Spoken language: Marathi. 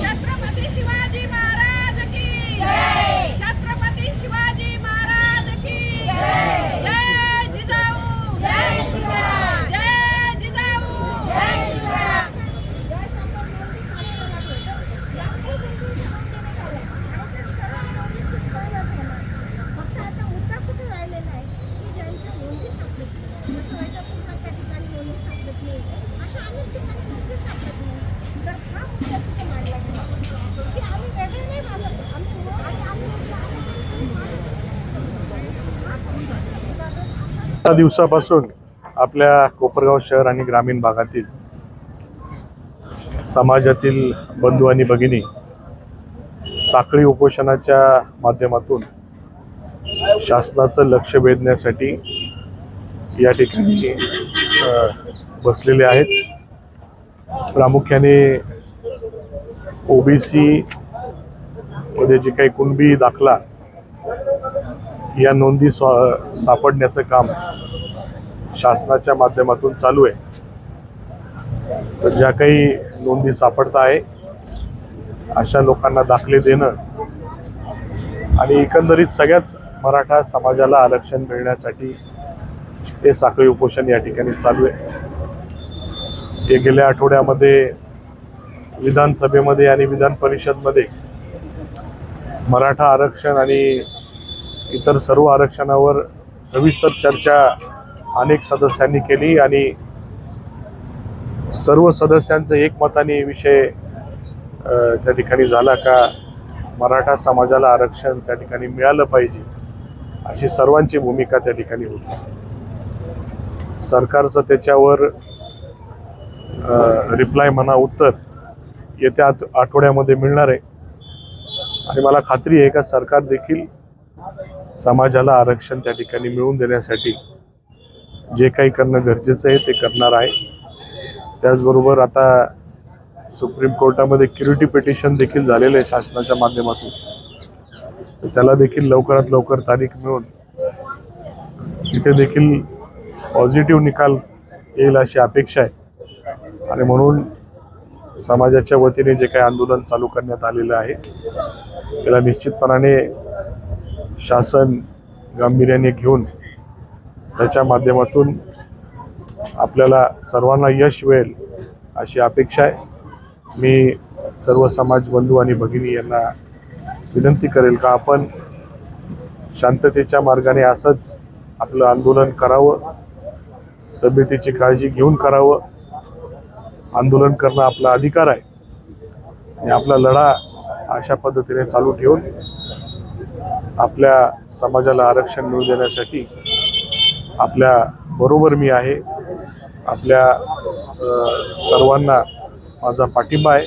छत्रपती शिवाजी महाराज की छत्रपती शिवाजी महाराज की जय. जिजाऊ. जय शिवराम जय जिजाऊ. जय शिवराम फक्त आता मुद्दा कुठे राहिलेला आहे की ज्यांच्या नोंदी सापडत नाही जसं वैजापूरला त्या ठिकाणी नोंदी सापडत नाही अशा अनेक ठिकाणी नोंदी सापडत नाही तर हा मुद्दा तिथे मांडला गेला. की आम्ही नाही मागत आम्ही आणि आम्ही त्या दिवसापासून आपल्या कोपरगाव शहर आणि ग्रामीण भागातील समाजातील बंधू आणि भगिनी साखळी उपोषणाच्या माध्यमातून शासनाचं लक्ष वेधण्यासाठी या ठिकाणी बसलेले आहेत. प्रामुख्याने ओबीसी मध्ये जे काही कुणबी दाखला या नोंदी स्वा सापडण्याचं काम शासनाच्या माध्यमातून चालू आहे. तर ज्या काही नोंदी सापडत आहे अशा लोकांना दाखले देणं आणि एकंदरीत सगळ्याच मराठा समाजाला आरक्षण मिळण्यासाठी हे साखळी उपोषण या ठिकाणी चालू आहे. हे गेल्या आठवड्यामध्ये विधानसभेमध्ये आणि विधान परिषदमध्ये मराठा आरक्षण आणि इतर सर्व आरक्षणावर सविस्तर चर्चा अनेक सदस्यांनी केली आणि सर्व सदस्यांचं एकमताने विषय त्या ठिकाणी झाला का मराठा समाजाला आरक्षण त्या ठिकाणी मिळालं पाहिजे अशी सर्वांची भूमिका त्या ठिकाणी होती. सरकारचं त्याच्यावर रिप्लाय म्हणा उत्तर येत्या आठवड्यामध्ये मिळणार आहे. आणि मला खात्री आहे का सरकार देखील समाजाला आरक्षण त्या ठिकाणी मिळवून देण्यासाठी जे काही करणं गरजेचं आहे ते करणार आहे. त्याचबरोबर आता सुप्रीम कोर्टामध्ये क्युरिटी पिटिशन देखील झालेलं आहे शासनाच्या माध्यमातून. त्याला देखील लवकरात लवकर तारीख मिळून इथे देखील पॉझिटिव्ह निकाल येईल अशी अपेक्षा आहे. आणि म्हणून समाजाच्या वतीने जे काही आंदोलन चालू करण्यात आलेलं आहे त्याला निश्चितपणाने शासन गांभीर्याने घेऊन त्याच्या माध्यमातून आपल्याला सर्वांना यश मिळेल अशी अपेक्षा आहे. मी सर्व समाज बंधू आणि भगिनी यांना विनंती करेल का आपण शांततेच्या मार्गाने असंच आपलं आंदोलन करावं तब्येतीची काळजी घेऊन करावं आंदोलन करणं आपला अधिकार आहे. आणि आपला लढा अशा पद्धतीने चालू ठेवून आपल्या समाजाला आरक्षण मिळू देण्यासाठी आपल्या बरोबर मी आहे. आपल्या सर्वांना माझा पाठिंबा आहे.